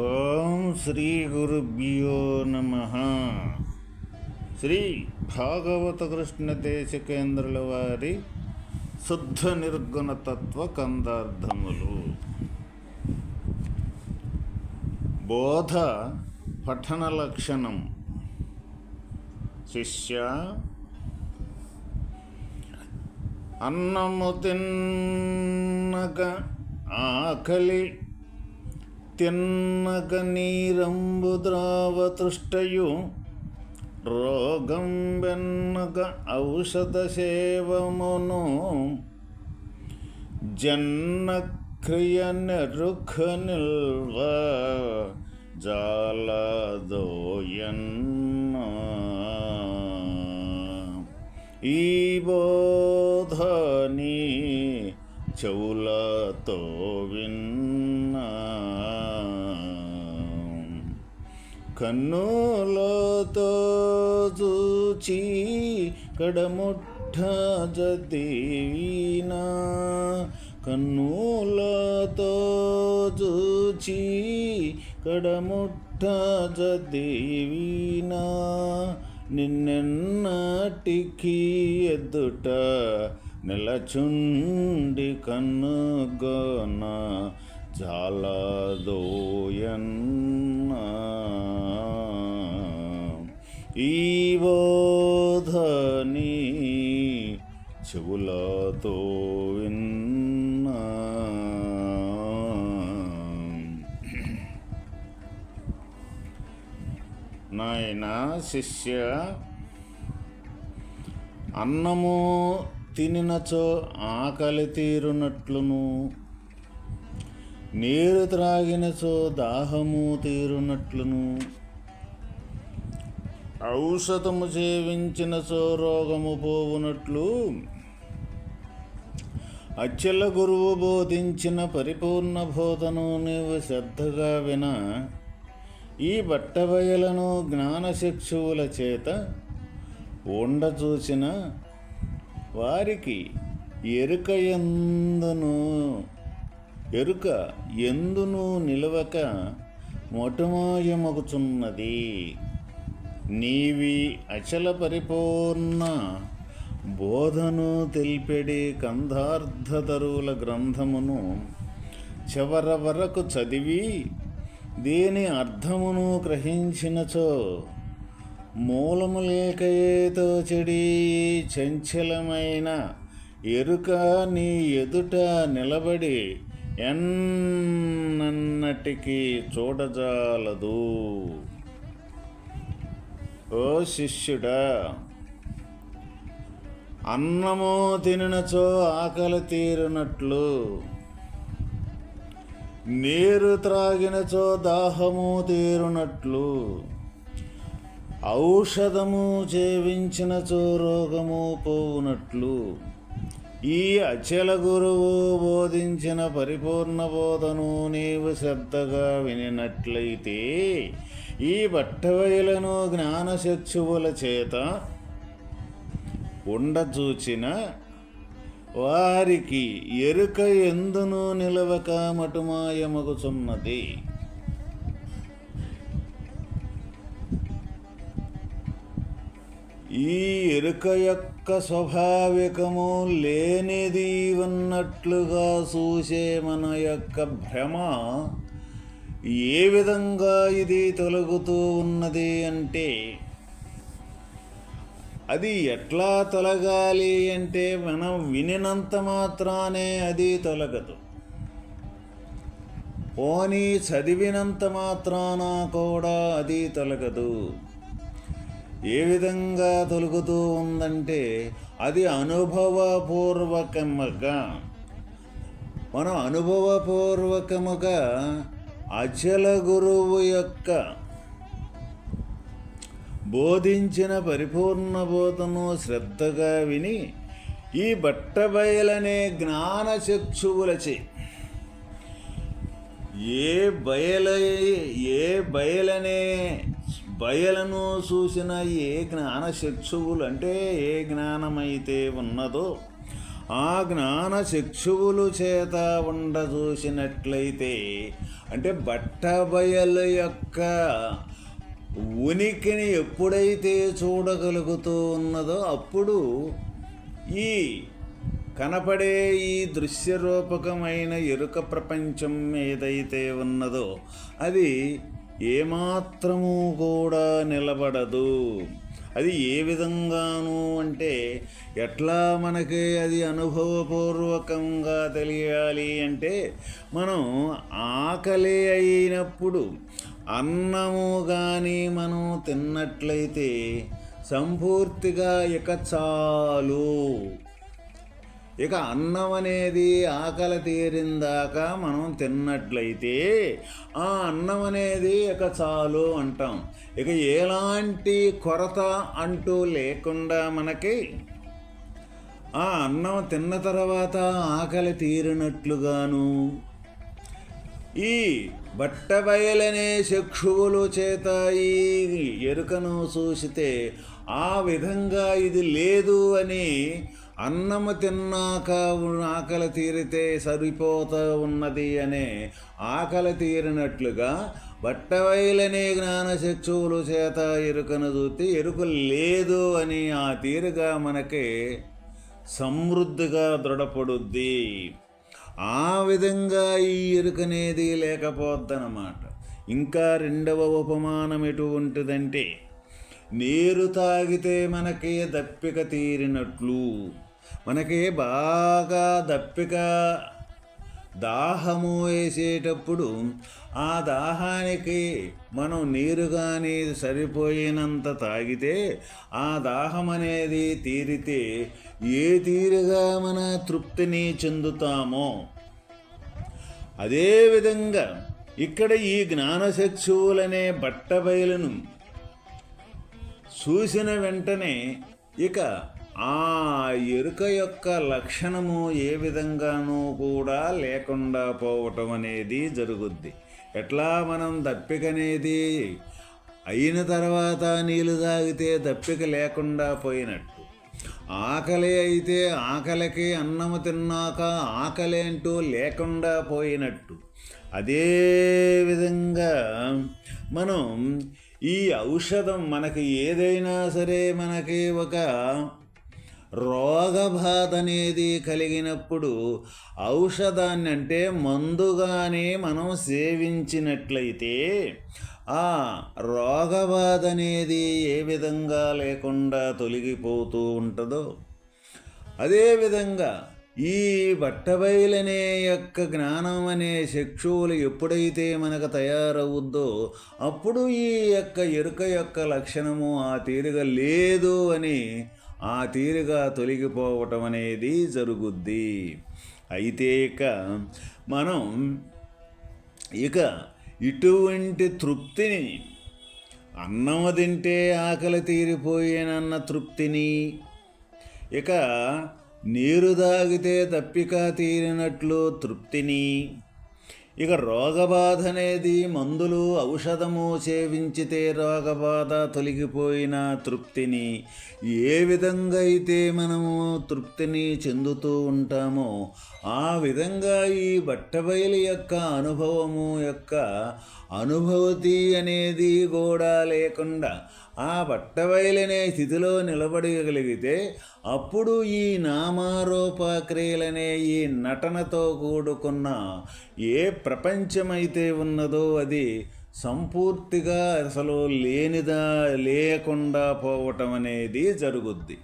ఓం శ్రీ గురుభ్యో నమ. శ్రీ భాగవత కృష్ణ దేశికేంద్రుల వారి శుద్ధ నిర్గుణ తత్వ కందార్థములు. బోధ పఠన లక్షణం. శిష్య అన్నము తిన్నక ఆకలి తిన్నగ రోగం వెన్నగ ఔషధ సేవమును జన్న క్రియ నెరుఖ నిల్వ జాలదోయన్న ఈ బోధని చెవులతో విన్న కన్నులతో చూచి కడముట్ట జదీనా కన్నులతో చూచి కడముట్ట జదీవినా నిన్నెన్నటికి ఎదుట నిలచుండి కన్నుగోనా. జాలదోయన్న ఈ బోధని చెవులతో విన్న నాయన శిష్య అన్నము తినినచో ఆకలి తీరునట్లును. నీరు త్రాగినచో దాహము తీరునట్లును. ఔషధము సేవించినచో రోగము పోవునట్లు. అచ్చల గురువు బోధించిన పరిపూర్ణ బోధను నీవు శ్రద్ధగా విన. ఈ బట్టబయలను జ్ఞానశిక్షువుల చేత ఉండ చూసిన వారికి ఎరుక ఎందును? ఎరుక ఎందును నిలవక మొటమాయమగుచున్నది. నీవి అచల పరిపూర్ణ బోధను తెలిపెడి కంధార్థతరువుల గ్రంథమును చివర వరకు చదివి దేని అర్థమును గ్రహించినచో మూలము లేకయేతో చెడి చంచలమైన ఎరుక నీ ఎదుట నిలబడి ఎన్నటికీ చూడజాలదు. ఓ శిష్యుడా అన్నము తినినచో ఆకలి తీరునట్లు నీరు త్రాగినచో దాహము తీరునట్లు ఔషధము చేవించినచో రోగము పోవునట్లు. ఈ అచల గురువు బోధించిన పరిపూర్ణ బోధను నీవు శ్రద్ధగా వినినట్లయితే ఈ బట్టవయలను జ్ఞానచక్షువుల చేత ఉండచూచిన వారికి ఎరుక ఎందును నిలవక మటుమాయమగుచున్నది? ఈ ఎరుక యొక్క స్వభావికము లేనిది ఉన్నట్లుగా చూసే మన యొక్క భ్రమ ఏ విధంగా ఇది తొలగుతూ ఉన్నది అంటే అది ఎట్లా తొలగాలి అంటే మనం వినినంత మాత్రానే అది తొలగదు. పోనీ చదివినంత మాత్రాన కూడా అది తొలగదు. ఏ విధంగా తొలుగుతూ ఉందంటే అది అనుభవపూర్వకముగా. మనం అనుభవపూర్వకముగా అచల గురువు యొక్క బోధించిన పరిపూర్ణ బోధను శ్రద్ధగా విని ఈ బట్టబయలనే జ్ఞానచక్షువులచే. ఏ బయల ఏ బయలనే బయలను చూసిన ఏ జ్ఞానచక్షువులు అంటే ఏ జ్ఞానమైతే ఉన్నదో ఆ జ్ఞాన చక్షువులు చేత ఉండ చూసినట్లయితే అంటే బట్టబయలు యొక్క ఉనికిని ఎప్పుడైతే చూడగలుగుతూ ఉన్నదో అప్పుడు ఈ కనపడే ఈ దృశ్యరూపకమైన ఎరుక ప్రపంచం ఏదైతే ఉన్నదో అది ఏమాత్రము కూడా నిలబడదు. అది ఏ విధంగాను అంటే ఎట్లా మనకి అది అనుభవపూర్వకంగా తెలియాలి అంటే మనం ఆకలి అయినప్పుడు అన్నము కానీ మనం తిన్నట్లయితే సంపూర్తిగా ఇక చాలు. ఇక అన్నం అనేది ఆకలి తీరిందాక మనం తిన్నట్లయితే ఆ అన్నం అనేది ఇక చాలు అంటాం. ఇక ఎలాంటి కొరత అంటూ లేకుండా మనకి ఆ అన్నం తిన్న తర్వాత ఆకలి తీరినట్లుగాను ఈ బట్టబయలనే చక్షువులు చేత ఈ ఎరుకను చూసితే ఆ విధంగా ఇది లేదు అని అన్నము తిన్నాక ఆకలి తీరితే సరిపోతూ ఉన్నది అనే ఆకలి తీరినట్లుగా బట్టవైలనే జ్ఞానచక్షువులు చేత ఎరుకను చూస్తే ఎరుక లేదు అని ఆ తీరుగా మనకి సమృద్ధిగా దృఢపడుద్ది. ఆ విధంగా ఈ ఎరుకనేది లేకపోద్దనమాట ఇంకా రెండవ ఉపమానం ఎటువంటిదంటే నీరు తాగితే మనకి దప్పిక తీరినట్లు. మనకి బాగా దప్పిక. దాహము వేసేటప్పుడు ఆ దాహానికి మనం నీరు కానీ సరిపోయినంత తాగితే ఆ దాహం అనేది తీరితే ఏ తీరుగా మన తృప్తిని చెందుతామో. అదేవిధంగా ఇక్కడ ఈ జ్ఞానచక్షువులనే బట్టబయలును చూసిన వెంటనే ఇక ఆ ఎరుక యొక్క లక్షణము ఏ విధంగానూ కూడా లేకుండా పోవటం అనేది జరుగుద్ది. ఎట్లా మనం దప్పికనేది అయిన తర్వాత నీళ్ళు తాగితే దప్పిక లేకుండా పోయినట్టు. ఆకలి అయితే ఆకలికి అన్నము తిన్నాక ఆకలి అంటూ లేకుండా పోయినట్టు. అదే విధంగా మనం ఈ ఔషధం మనకి ఏదైనా సరే మనకి ఒక రోగబాధ అనేది కలిగినప్పుడు ఔషధాన్ని అంటే మందుగానే మనం సేవించినట్లయితే ఆ రోగబాధ అనేది ఏ విధంగా లేకుండా తొలగిపోతూ ఉంటుందో అదేవిధంగా ఈ బట్టబయలనే యొక్క జ్ఞానం అనే చక్షువులు ఎప్పుడైతే మనకు తయారవుద్దో అప్పుడు ఈ యొక్క ఎరుక యొక్క లక్షణము ఆ తీరుగా లేదు అని ఆ తీరుగా తొలగిపోవటం అనేది జరుగుద్ది. అయితే ఇక మనం ఇక ఇటువంటి తృప్తిని అన్నం తింటే ఆకలి తీరిపోయేనన్న తృప్తిని ఇక నీరు తాగితే తప్పిక తీరినట్లు తృప్తిని ఇక రోగబాధ అనేది మందులు ఔషధము సేవించితే రోగబాధ తొలగిపోయిన తృప్తిని. ఏ విధంగా అయితే మనము తృప్తిని చెందుతూ ఉంటామో ఆ విధంగా ఈ బట్టబయలు యొక్క అనుభవము యొక్క అనుభూతి అనేది కూడా లేకుండా ఆ బట్టబయలనే స్థితిలో నిలబడగలిగితే అప్పుడు ఈ నామారూపక్రియలనే ఈ నటనతో కూడుకున్న ఏ ప్రపంచమైతే ఉన్నదో అది సంపూర్తిగా అసలు లేనిదా లేకుండా పోవటం అనేది జరుగుద్ది.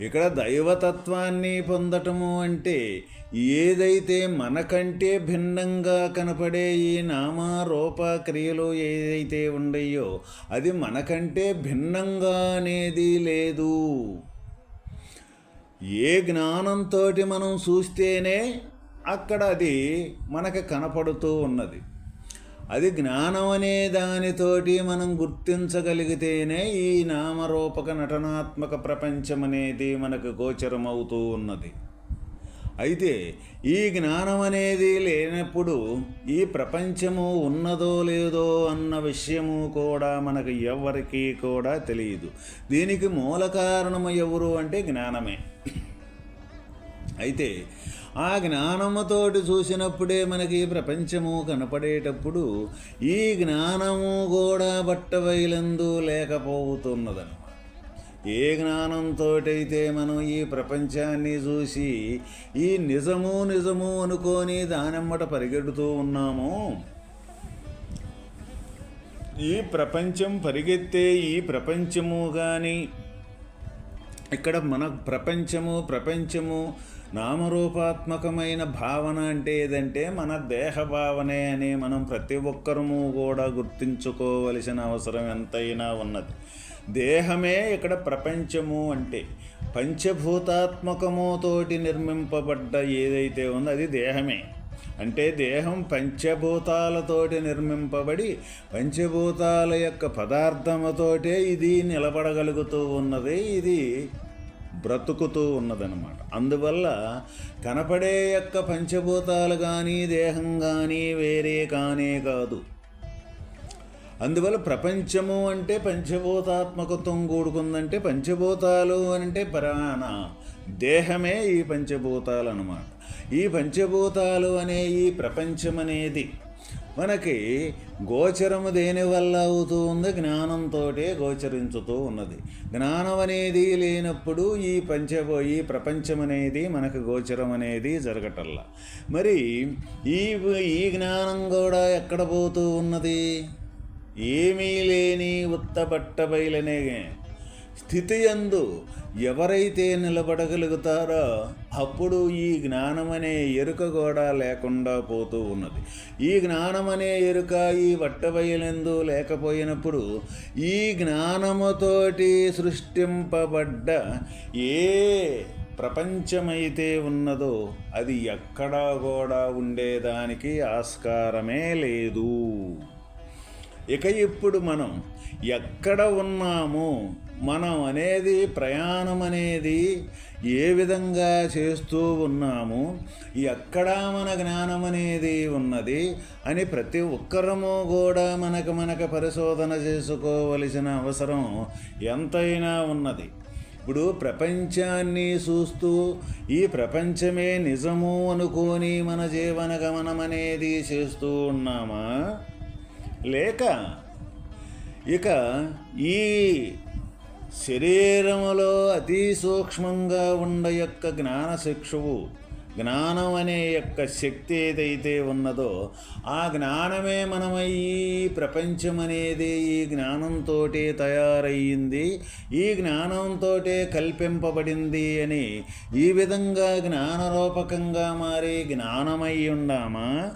ఇక్కడ దైవతత్వాన్ని పొందటము అంటే ఏదైతే మనకంటే భిన్నంగా కనపడే ఈ నామారూప క్రియలు ఏదైతే ఉండయో అది మనకంటే భిన్నంగా అనేది లేదు. ఏ జ్ఞానంతో మనం చూస్తేనే అక్కడ అది మనకు కనపడుతూ ఉన్నది. అది జ్ఞానం అనే దానితోటి మనం గుర్తించగలిగితేనే ఈ నామరూపక నటనాత్మక ప్రపంచం అనేది మనకు గోచరమవుతూ ఉన్నది. అయితే ఈ జ్ఞానం అనేది లేనప్పుడు ఈ ప్రపంచము ఉన్నదో లేదో అన్న విషయము కూడా మనకు ఎవరికీ కూడా తెలియదు. దీనికి మూల కారణము ఎవరు అంటే జ్ఞానమే. అయితే ఆ జ్ఞానముతోటి చూసినప్పుడే మనకి ప్రపంచము కనపడేటప్పుడు ఈ జ్ఞానము కూడా బట్టవైలందు లేకపోతున్నదన్నమాట ఏ జ్ఞానంతో అయితే మనం ఈ ప్రపంచాన్ని చూసి ఈ నిజము నిజము అనుకొని దానమ్మట పరిగెడుతూ ఉన్నామో ఈ ప్రపంచం పరిగెత్తే ఈ ప్రపంచము కానీ ఇక్కడ మన ప్రపంచము ప్రపంచము నామరూపాత్మకమైన భావన అంటే ఏదంటే మన దేహ భావనే అని మనం ప్రతి ఒక్కరము కూడా గుర్తించుకోవలసిన అవసరం ఎంతైనా ఉన్నది. దేహమే ఇక్కడ ప్రపంచము అంటే పంచభూతాత్మకముతోటి నిర్మింపబడ్డ ఏదైతే ఉందో అది దేహమే. అంటే దేహం పంచభూతాలతోటి నిర్మింపబడి పంచభూతాల యొక్క పదార్థముతోటే ఇది నిలబడగలుగుతూ ఉన్నది ఇది బ్రతుకుతూ ఉన్నదనమాట అందువల్ల కనపడే యొక్క పంచభూతాలు కానీ దేహం కానీ వేరే కానే కాదు. అందువల్ల ప్రపంచము అంటే పంచభూతాత్మకత్వం కూడుకుందంటే పంచభూతాలు అంటే ప్రాణ. దేహమే ఈ పంచభూతాలు అన్నమాట. ఈ పంచభూతాలు అనే ఈ ప్రపంచం అనేది మనకి గోచరము దేనివల్ల అవుతూ ఉంది జ్ఞానంతో గోచరించుతూ ఉన్నది. జ్ఞానం అనేది లేనప్పుడు ఈ పంచ ఈ ప్రపంచం అనేది మనకు గోచరం అనేది జరగటల్లా. మరి ఈ ఈ జ్ఞానం కూడా ఎక్కడ పోతూ ఉన్నది? ఏమీ లేని ఉత్తబట్టబయలనే స్థితి ఎందు ఎవరైతే నిలబడగలుగుతారో అప్పుడు ఈ జ్ఞానమనే ఎరుక కూడా లేకుండా పోతూ ఉన్నది. ఈ జ్ఞానమనే ఎరుక ఈ వట్టబయలెందు లేకపోయినప్పుడు ఈ జ్ఞానముతోటి సృష్టింపబడ్డ ఏ ప్రపంచమైతే ఉన్నదో అది ఎక్కడా కూడా ఉండేదానికి ఆస్కారమే లేదు. ఇక ఇప్పుడు మనం ఎక్కడ ఉన్నాము మనం అనేది ప్రయాణం అనేది ఏ విధంగా చేస్తూ ఉన్నాము ఎక్కడ మన జ్ఞానం అనేది ఉన్నది అని ప్రతి ఒక్కరము కూడా మనకు మనకు పరిశోధన చేసుకోవలసిన అవసరం ఎంతైనా ఉన్నది. ఇప్పుడు ప్రపంచాన్ని చూస్తూ ఈ ప్రపంచమే నిజము అనుకొని మన జీవన గమనం అనేది చేస్తూ ఉన్నామా? లేక ఇక ఈ శరీరములో అతి సూక్ష్మంగా ఉండ యొక్క జ్ఞాన శిక్షువు జ్ఞానం అనే యొక్క శక్తి ఏదైతే ఉన్నదో ఆ జ్ఞానమే మనమై ప్రపంచం అనేది ఈ జ్ఞానంతో తయారయ్యింది ఈ జ్ఞానంతో కల్పింపబడింది అని ఈ విధంగా జ్ఞానరూపకంగా మారి జ్ఞానమై ఉండామా?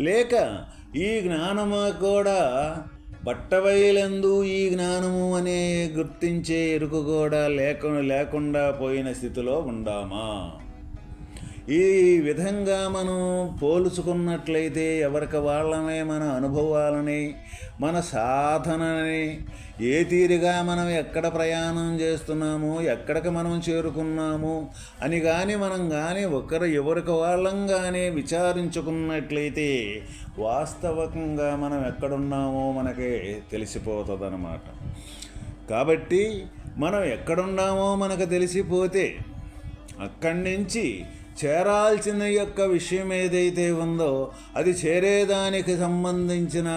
లేక ఈ జ్ఞానము కూడా బట్టబయలందు ఈ జ్ఞానము అనే గుర్తించే ఎరుకు కూడా లేక లేకుండా పోయిన స్థితిలో ఉండామా ఈ విధంగా మనం పోల్చుకున్నట్లయితే ఎవరికి వాళ్ళమే మన అనుభవాలని మన సాధనని ఏ తీరుగా మనం ఎక్కడ ప్రయాణం చేస్తున్నాము ఎక్కడికి మనం చేరుకున్నాము అని కానీ మనం కానీ ఒకరు ఎవరికి వాళ్ళం కానీ విచారించుకున్నట్లయితే వాస్తవకంగా మనం ఎక్కడున్నామో మనకి తెలిసిపోతుంది అన్నమాట కాబట్టి మనం ఎక్కడున్నామో మనకు తెలిసిపోతే అక్కడి నుంచి చేరాల్సిన యొక్క విషయం ఏదైతే ఉందో అది చేరేదానికి సంబంధించిన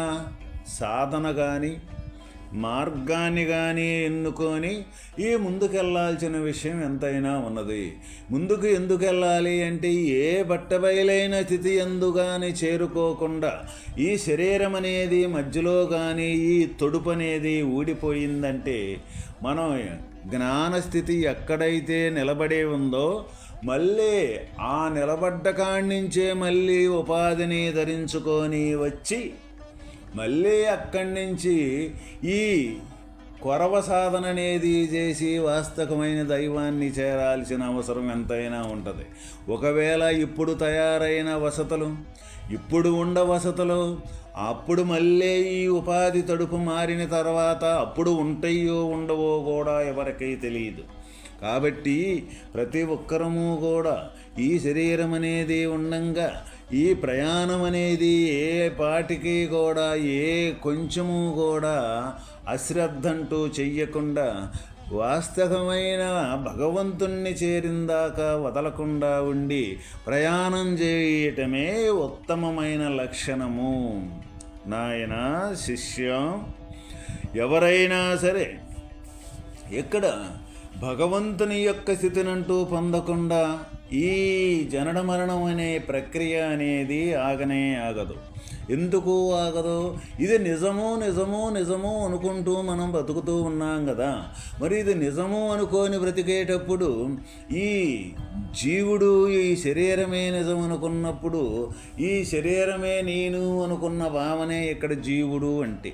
సాధన కానీ మార్గాన్ని కానీ ఎన్నుకొని ఈ ముందుకెళ్ళాల్సిన విషయం ఎంతైనా ఉన్నది. ముందుకు ఎందుకు వెళ్ళాలి అంటే ఏ బట్టబయలైన స్థితి ఎందు కానీ చేరుకోకుండా ఈ శరీరం అనేది మధ్యలో కానీ ఈ తొడుపు అనేది ఊడిపోయిందంటే మనం జ్ఞానస్థితి ఎక్కడైతే నిలబడే ఉందో మళ్ళీ ఆ నిలబడ్డ కాణించే మళ్ళీ ఉపాధిని ధరించుకొని వచ్చి మళ్ళీ అక్కడి నుంచి ఈ కొరవ సాధన అనేది చేసి వాస్తవమైన దైవాన్ని చేరాల్సిన అవసరం ఎంతైనా ఉంటుంది. ఒకవేళ ఇప్పుడు తయారైన వసతులు ఇప్పుడు ఉండ వసతులు అప్పుడు మళ్ళీ ఈ ఉపాధి తడుపు మారిన తర్వాత అప్పుడు ఉంటాయో ఉండవో కూడా ఎవరికీ తెలియదు కాబట్టి ప్రతి ఒక్కరము కూడా ఈ శరీరం అనేది ఉండంగా ఈ ప్రయాణం అనేది ఏ పాటికి కూడా ఏ కొంచెము కూడా అశ్రద్ధంటూ చెయ్యకుండా వాస్తవమైన భగవంతుణ్ణి చేరిందాకా వదలకుండా ఉండి ప్రయాణం చేయటమే ఉత్తమమైన లక్షణము. నాయన శిష్యం ఎవరైనా సరే ఇక్కడ భగవంతుని యొక్క స్థితినంటూ పొందకుండా ఈ జనన మరణం అనే ప్రక్రియ అనేది ఆగనే ఆగదు. ఎందుకు ఆగదు? ఇది నిజము నిజము నిజము అనుకుంటూ మనం బతుకుతూ ఉన్నాం కదా. మరి ఇది నిజము అనుకోని బ్రతికేటప్పుడు ఈ జీవుడు ఈ శరీరమే నిజం అనుకున్నప్పుడు ఈ శరీరమే నేను అనుకున్న భావనే ఇక్కడ జీవుడు అంటే.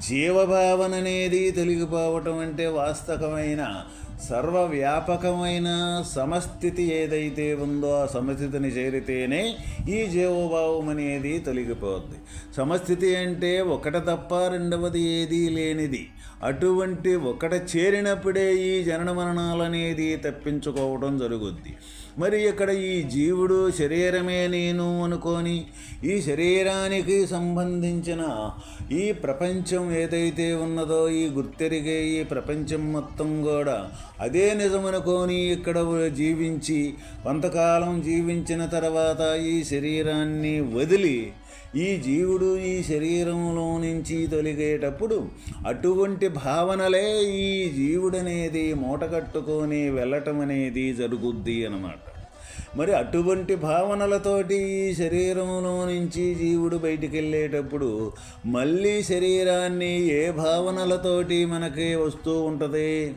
జీవభావన అనేది తొలగిపోవటం అంటే వాస్తవమైన సర్వవ్యాపకమైన సమస్థితి ఏదైతే ఉందో ఆ సమస్థితిని చేరితేనే ఈ జీవభావం అనేది తొలగిపోద్ది. సమస్థితి అంటే ఒకటి తప్ప రెండవది ఏదీ లేనిది. అటువంటి ఒకట చేరినప్పుడే ఈ జనన మరణాలు అనేది తప్పించుకోవడం జరుగుద్ది. మరి ఇక్కడ ఈ జీవుడు శరీరమే నేను అనుకొని ఈ శరీరానికి సంబంధించిన ఈ ప్రపంచం ఏదైతే ఉన్నదో ఈ గుర్తెరిగే ఈ ప్రపంచం మొత్తం కూడా అదే నిజమనుకొని ఇక్కడ జీవించి కొంతకాలం జీవించిన తర్వాత ఈ శరీరాన్ని వదిలి ఈ జీవుడు ఈ శరీరంలో నుంచి తొలిగేటప్పుడు అటువంటి భావనలే ఈ జీవుడనేది మూటగట్టుకొని వెళ్ళటం అనేది జరుగుద్ది అన్నమాట. మరి అటువంటి భావనలతోటి ఈ శరీరంలో నుంచి జీవుడు బయటికి వెళ్ళేటప్పుడు మళ్ళీ శరీరాన్ని ఏ భావనలతోటి మనకి వస్తూ ఉంటుంది?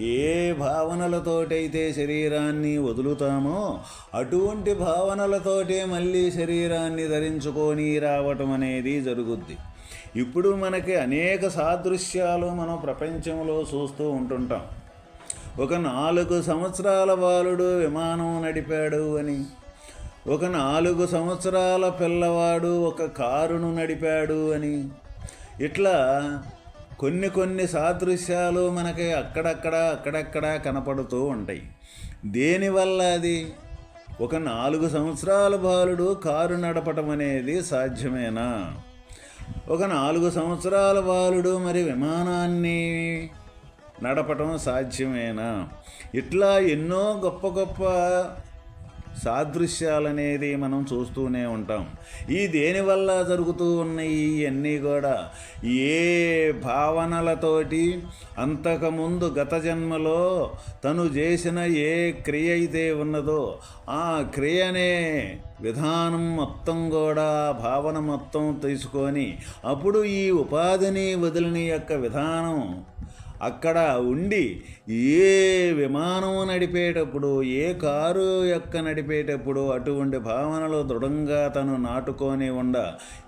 ఏ భావనలతోటైతే శరీరాన్ని వదులుతామో అటువంటి భావనలతోటే మళ్ళీ శరీరాన్ని ధరించుకొని రావటం అనేది జరుగుద్ది. ఇప్పుడు మనకి అనేక సాదృశ్యాలు మనం ప్రపంచంలో చూస్తూ ఉంటుంటాం. ఒక నాలుగు సంవత్సరాల బాలుడు విమానం నడిపాడు అని ఒక నాలుగు సంవత్సరాల పిల్లవాడు ఒక కారును నడిపాడు అని ఇట్లా కొన్ని కొన్ని సాదృశ్యాలు మనకి అక్కడక్కడ అక్కడక్కడ కనపడుతూ ఉంటాయి. దేనివల్ల అది? ఒక నాలుగు సంవత్సరాల బాలుడు కారు నడపటం అనేది సాధ్యమేనా? ఒక నాలుగు సంవత్సరాల బాలుడు మరి విమానాన్ని నడపటం సాధ్యమేనా? ఇట్లా ఎన్నో గొప్ప గొప్ప సాదృశ్యాలనేది మనం చూస్తూనే ఉంటాం. ఈ దేనివల్ల జరుగుతూ ఉన్నాయి ఇవన్నీ కూడా? ఏ భావనలతోటి అంతకుముందు గత జన్మలో తను చేసిన ఏ క్రియ అయితే ఉన్నదో ఆ క్రియనే విధానం మొత్తం కూడా భావన మొత్తం తీసుకొని అప్పుడు ఈ ఉపాధిని వదిలిన యొక్క విధానం అక్కడ ఉండి ఏ విమానం నడిపేటప్పుడు ఏ కారు యొక్క నడిపేటప్పుడు అటువంటి భావనలు దృఢంగా తను నాటుకొని ఉండ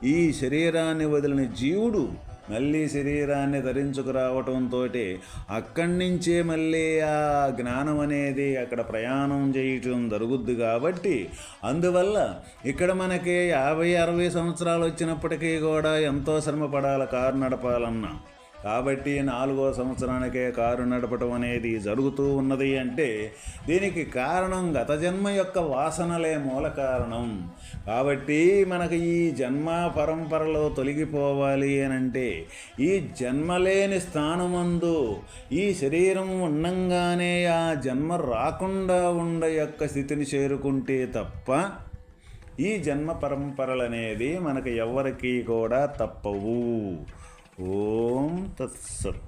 ఈ శరీరాన్ని వదిలిన జీవుడు మళ్ళీ శరీరాన్ని ధరించుకురావటంతో అక్కడి నుంచే మళ్ళీ ఆ జ్ఞానం అనేది అక్కడ ప్రయాణం చేయటం జరుగుద్ది కాబట్టి అందువల్ల ఇక్కడ మనకి యాభై అరవై సంవత్సరాలు వచ్చినప్పటికీ కూడా ఎంతో శ్రమ పడాలి కారు నడపాలన్నా. కాబట్టి నాలుగో సంవత్సరానికే కారు నడపటం అనేది జరుగుతూ ఉన్నది అంటే దీనికి కారణం గత జన్మ యొక్క వాసనలే మూల కారణం. కాబట్టి మనకు ఈ జన్మ పరంపరలో తొలగిపోవాలి అని అంటే ఈ జన్మలేని స్థానమందు ఈ శరీరం ఉండంగానే ఆ జన్మ రాకుండా ఉండ యొక్క స్థితిని చేరుకుంటే తప్ప ఈ జన్మ పరంపరలు అనేది మనకు ఎవ్వరికీ కూడా తప్పవు. ఓం తత్సత్